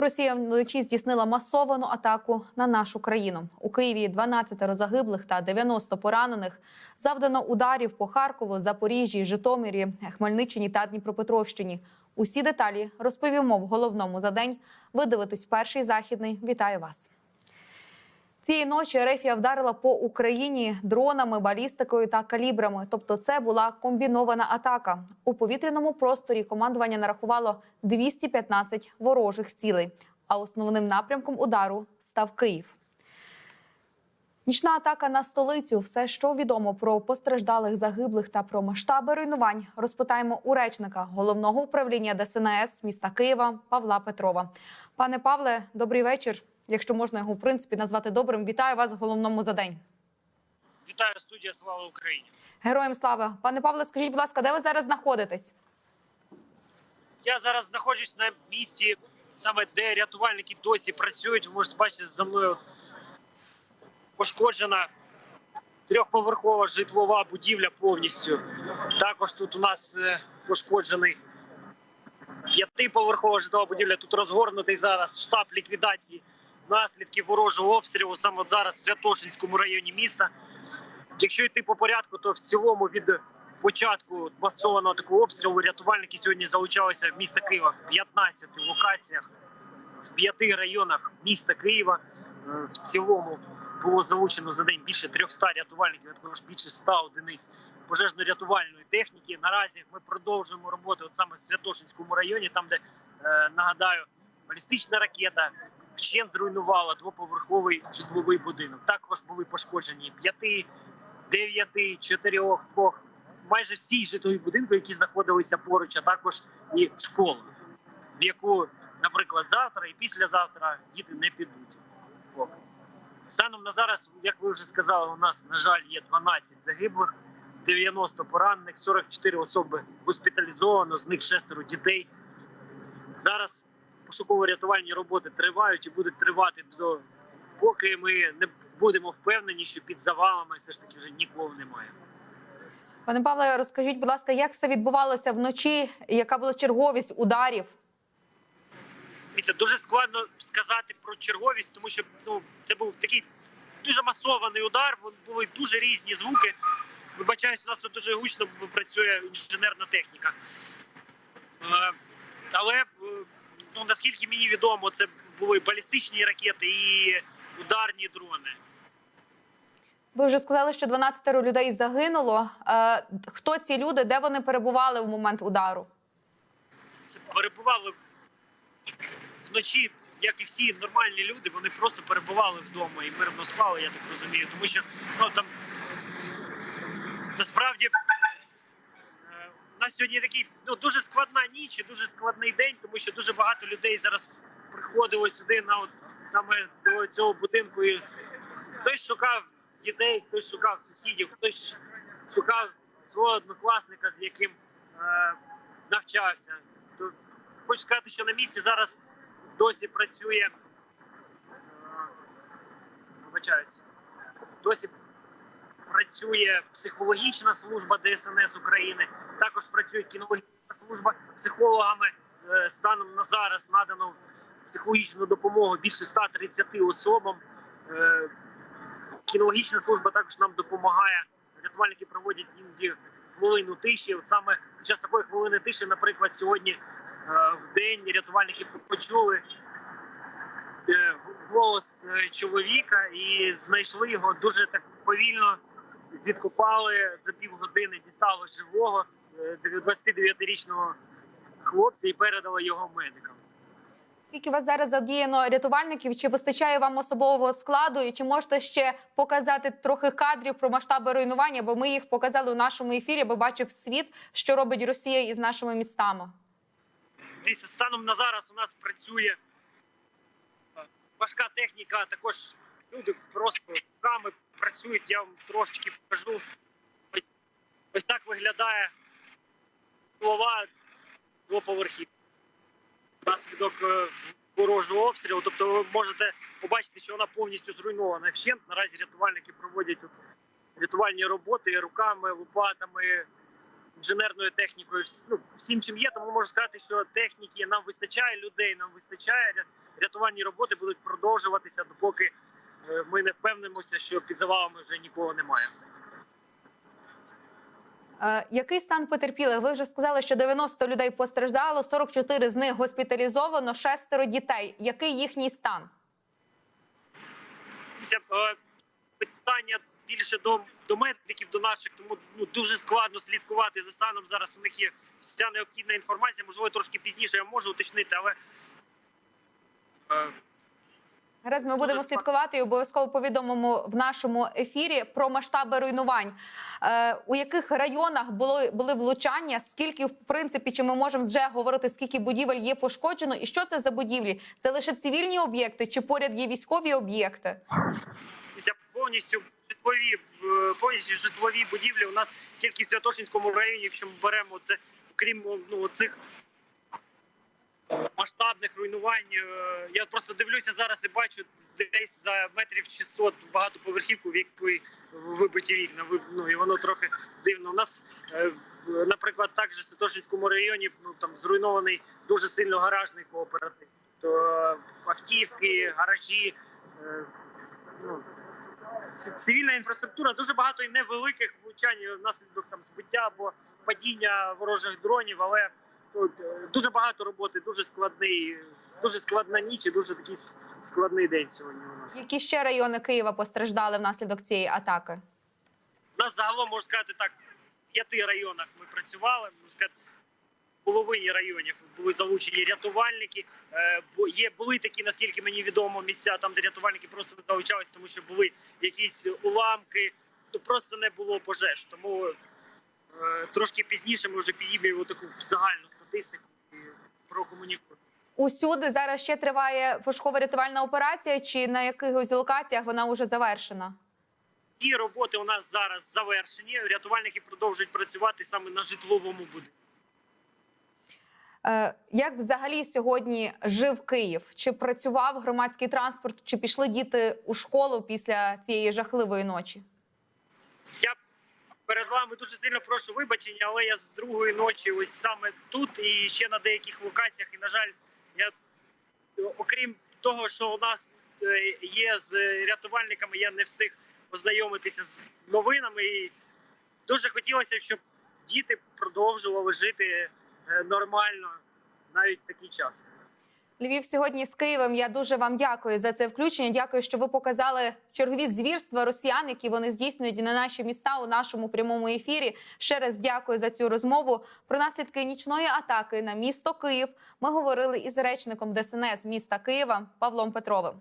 Росія вночі здійснила масовану атаку на нашу країну. У Києві 12 загиблих та 90 поранених. Завдано ударів по Харкову, Запоріжжі, Житомирі, Хмельниччині та Дніпропетровщині. Усі деталі розповімо в головному за день. Ви дивитесь перший західний. Вітаю вас. Цієї ночі Рефія вдарила по Україні дронами, балістикою та калібрами. Тобто, це була комбінована атака. У повітряному просторі командування нарахувало 215 ворожих цілей. А основним напрямком удару став Київ. Нічна атака на столицю. Все, що відомо про постраждалих загиблих та про масштаби руйнувань, розпитаємо у речника головного управління ДСНС міста Києва Павла Петрова. Пане Павле, добрий вечір. Якщо можна його в принципі назвати добрим, вітаю вас в головному за день. Вітаю студія Слава Україні. Героям слава, пане Павле, скажіть, будь ласка, де ви зараз знаходитесь? Я зараз знаходжусь на місці, саме де рятувальники досі працюють. Ви можете бачити за мною пошкоджена трьохповерхова житлова будівля повністю. Також тут у нас е, пошкоджений п'ятиповерхова житлова будівля. Тут розгорнутий зараз штаб ліквідації наслідків ворожого обстрілу саме от зараз в Святошинському районі міста. Якщо йти по порядку, то в цілому від початку масованого такого обстрілу рятувальники сьогодні залучалися в міста Києва в 15 локаціях, в п'яти районах міста Києва. Е, В цілому було залучено за день більше 300 рятувальників, також більше 100 одиниць пожежно-рятувальної техніки. Наразі ми продовжуємо роботу от саме в Святошинському районі, там, де е, нагадаю, балістична ракета вщент зруйнувала двоповерховий житловий будинок. Також були пошкоджені п'яти, дев'яти, чотирьох, двох, майже всі житлові будинки, які знаходилися поруч, а також і школа, в яку, наприклад, завтра і післязавтра діти не підуть. Станом на зараз, як ви вже сказали, у нас, на жаль, є 12 загиблих, 90 поранених, 44 особи госпіталізовано, з них шестеро дітей. Зараз пошуково-рятувальні роботи тривають і будуть тривати до поки ми не будемо впевнені, що під завалами все ж таки вже нікого немає. Пане Павле, розкажіть, будь ласка, як все відбувалося вночі? Яка була черговість ударів? Це дуже складно сказати про черговість, тому що ну це був такий дуже масований удар. Були дуже різні звуки. Вибачаюсь, у нас тут дуже гучно працює інженерна техніка. Е, Але е, ну наскільки мені відомо, це були балістичні ракети і ударні дрони. Ви вже сказали, що 12 людей загинуло. Е, хто ці люди? Де вони перебували в момент удару? Це перебували вночі, як і всі нормальні люди. Вони просто перебували вдома і мирно спали, я так розумію. Тому що ну там насправді у нас сьогодні такий ну дуже складна ніч і дуже складний день, тому що дуже багато людей зараз приходило сюди на от саме до цього будинку. І хтось шукав дітей, хтось шукав сусідів, хтось шукав свого однокласника, з яким е, навчався. То хочу сказати, що на місці зараз досі працює. е, Вибачаюсь, досі працює психологічна служба ДСНС України. Також працює кінологічна служба психологами. Е, Станом на зараз надано психологічну допомогу більше 130 особам. Е, Кінологічна служба також нам допомагає. Рятувальники проводять іноді хвилину тиші. От саме під час такої хвилини тиші, наприклад, сьогодні е, в день рятувальники почули голос чоловіка і знайшли його дуже так повільно. Відкопали за півгодини, дістали живого е, 29-річного хлопця і передали його медикам. Скільки у вас зараз задіяно рятувальників? Чи вистачає вам особового складу? І чи можете ще показати трохи кадрів про масштаби руйнування? Бо ми їх показали у нашому ефірі, бо бачив світ, що робить Росія із нашими містами. Дивіться, станом на зараз у нас працює е, важка техніка, а також люди просто руками працюють. Я вам трошечки покажу. Ось, ось так виглядає голова двоповерхів. Наслідок е, ворожого обстрілу. Тобто ви можете побачити, що вона повністю зруйнована вщент. Наразі рятувальники проводять рятувальні роботи руками, лопатами, інженерною технікою, ну, всім чим є. Тому можу сказати, що техніки нам вистачає людей, нам вистачає. Рятувальні роботи будуть продовжуватися, допоки ми не впевнимося, що під завалами вже нікого немає. Е, який стан потерпілих? Ви вже сказали, що 90 людей постраждало, 44 з них госпіталізовано, шестеро дітей. Який їхній стан? Це е, питання більше до, до медиків, до наших, тому ну, дуже складно слідкувати за станом. Зараз у них є вся необхідна інформація. Можливо, трошки пізніше я можу уточнити, але е, Гаразд, ми будемо слідкувати і обов'язково повідомимо в нашому ефірі про масштаби руйнувань. Е, у яких районах було були влучання? Скільки в принципі чи ми можемо вже говорити, скільки будівель є пошкоджено, і що це за будівлі? Це лише цивільні об'єкти, чи поряд є військові об'єкти? Це повністю житлові е, повністю житлові будівлі. У нас тільки в Святошинському районі, якщо ми беремо це, крім ну цих масштабних руйнувань. е, Я просто дивлюся зараз і бачу десь за метрів 600 багатоповерхівку, в якої вибиті вікна. Ну і воно трохи дивно. У нас, е, наприклад, також в Святошинському районі ну там зруйнований дуже сильно гаражний кооператив. То е, автівки, гаражі. Ну, цивільна інфраструктура дуже багато і невеликих влучань внаслідок там збиття або падіння ворожих дронів, але дуже багато роботи, дуже складний, дуже складна ніч і дуже такий складний день сьогодні. У нас Які ще райони Києва постраждали внаслідок цієї атаки? у нас загалом можна сказати так. В п'яти районах ми працювали. Можна сказати, в половині районів були залучені рятувальники. Е, є були такі, наскільки мені відомо, місця там, де рятувальники просто не залучались, тому що були якісь уламки, то просто не було пожеж. Тому е, трошки пізніше ми вже підіймемо таку загальну статистику і прокомунікуємо. Усюди зараз ще триває пошукова рятувальна операція, чи на якихось локаціях вона вже завершена? Ці роботи у нас зараз завершені. Рятувальники продовжують працювати саме на житловому будинку. Е, Як взагалі сьогодні жив Київ? Чи працював громадський транспорт, чи пішли діти у школу після цієї жахливої ночі? Я перед вами дуже сильно прошу вибачення, але я з другої ночі ось саме тут і ще на деяких локаціях. І на жаль, я окрім того, що у нас е, є з рятувальниками, я не встиг ознайомитися з новинами. І дуже хотілося, щоб діти продовжували жити е, нормально навіть в такий час. Львів сьогодні з Києвом. Я дуже вам дякую за це включення. Дякую, що ви показали чергові звірства росіян, які вони здійснюють на наші міста у нашому прямому ефірі. Ще раз дякую за цю розмову. Про наслідки нічної атаки на місто Київ ми говорили із речником ДСНС міста Києва Павлом Петровим.